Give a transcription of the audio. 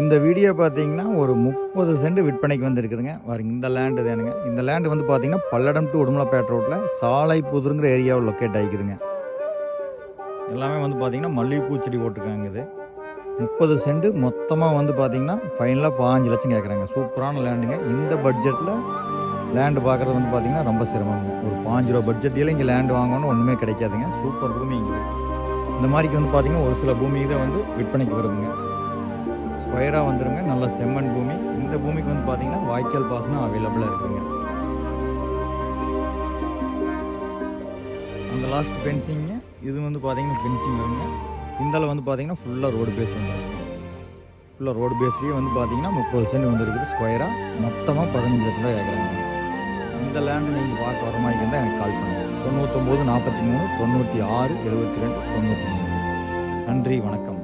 இந்த வீடியோ பார்த்தீங்கன்னா ஒரு முப்பது சென்ட் விற்பனைக்கு வந்திருக்குதுங்க. வாருங்க இந்த லேண்டு தானுங்க இந்த லேண்டு வந்து பார்த்தீங்கன்னா பல்லடம் டு உடுமலைப்பேட்டை ரோட்டில் சாலை புதுருங்கிற ஏரியாவில் லொக்கேட் ஆகிக்குதுங்க எல்லாமே வந்து பார்த்தீங்கன்னா மல்லிகைப்பூ செடி போட்டுருக்காங்க இது. முப்பது சென்ட் மொத்தமாக வந்து பார்த்தீங்கன்னா ஃபைனலாக பாஞ்சு லட்சம் கேட்குறாங்க சூப்பரான லேண்டுங்க இந்த பட்ஜெட்டில் லேண்டு பார்க்குறது வந்து பார்த்தீங்கன்னா ரொம்ப சிரமங்க. ஒரு பாஞ்சு ரூபா பட்ஜெட்டில் இங்கே லேண்டு வாங்கணும்னு ஒன்றுமே கிடைக்காதுங்க. சூப்பர் பூமி இங்கே. இந்த மாதிரிக்கு வந்து பார்த்தீங்கன்னா ஒரு சில பூமி தான் வந்து விற்பனைக்கு வருதுங்க. ஸ்கொயராக வந்துருங்க. நல்ல செம்மண் பூமி. இந்த பூமிக்கு வந்து பார்த்தீங்கன்னா வாய்க்கால் பாசனம் அவைலபிளாக இருக்குங்க. அந்த லாஸ்ட் ஃபென்சிங்க இது வந்து பார்த்தீங்கன்னா ஃபென்சிங் வருங்க இந்தால வந்து பார்த்தீங்கன்னா ஃபுல்லாக ரோடு பேஸ் வந்துருக்கு ஃபுல்லாக ரோடு பேஸ்லேயே வந்து பார்த்தீங்கன்னா முப்பது சென்ட் வந்துருக்குது ஸ்கொயராக மொத்தமாக பதினஞ்சு லட்ச ரூபாய் கேட்குறாங்க இந்த லேண்டு நீங்கள் பார்க்க வர மாதிரி இருந்தால் எனக்கு கால் பண்ணுங்கள் தொண்ணூத்தொம்பது நாற்பத்தி மூணு தொண்ணூற்றி ஆறு எழுபத்தி ரெண்டு தொண்ணூற்றி மூணு. நன்றி வணக்கம்.